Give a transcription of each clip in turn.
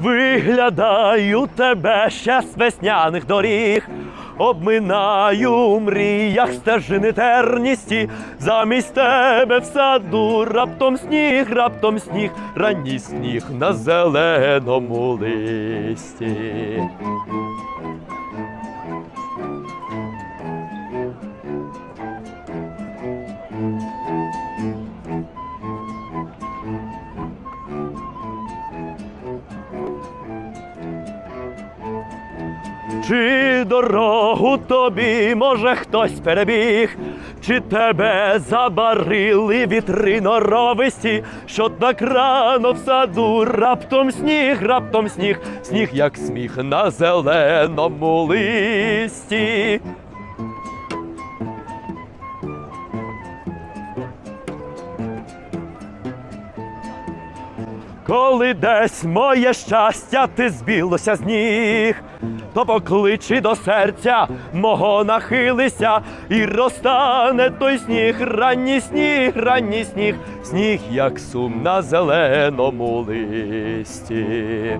Виглядаю тебе ще з весняних доріг, обминаю в мріях стежини терністі, замість тебе в саду раптом сніг, раптом сніг, ранній сніг на зеленому листі. Чи дорогу тобі, може, хтось перебіг, чи тебе забарили вітри норовисті, що так рано в саду раптом сніг, раптом сніг, сніг, як сміх на зеленому листі. Коли десь моє щастя ти збілося з ніг, то покличи до серця мого нахилися, і розтане той сніг, ранній сніг, ранній сніг, сніг, як сум на зеленому листі.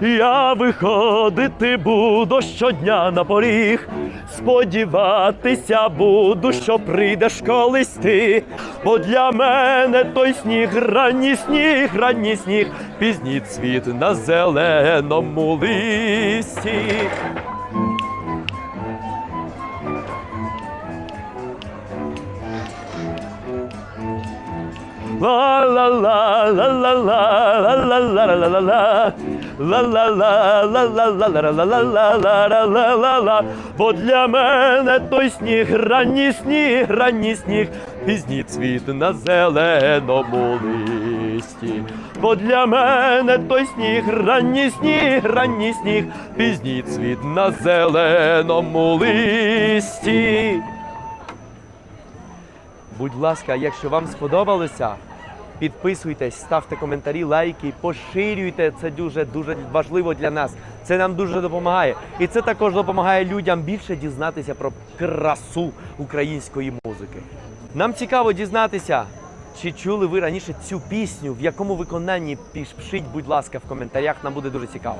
Я виходити буду щодня на поріг, сподіватися буду, що прийдеш колись ти, бо для мене той сніг, ранній сніг, ранній сніг, пізній цвіт на зеленому листі. Бо для мене той сніг, ранній сніг, ранній сніг, пізній цвіт на зеленому листі. Бо для мене той сніг, ранній сніг, ранній сніг, пізній цвіт на зеленому листі. Будь ласка, якщо вам сподобалося, підписуйтесь, ставте коментарі, лайки, поширюйте. Це дуже дуже важливо для нас. Це нам дуже допомагає. І це також допомагає людям більше дізнатися про красу української музики. Нам цікаво дізнатися, чи чули ви раніше цю пісню, в якому виконанні пишіть, будь ласка, в коментарях. Нам буде дуже цікаво.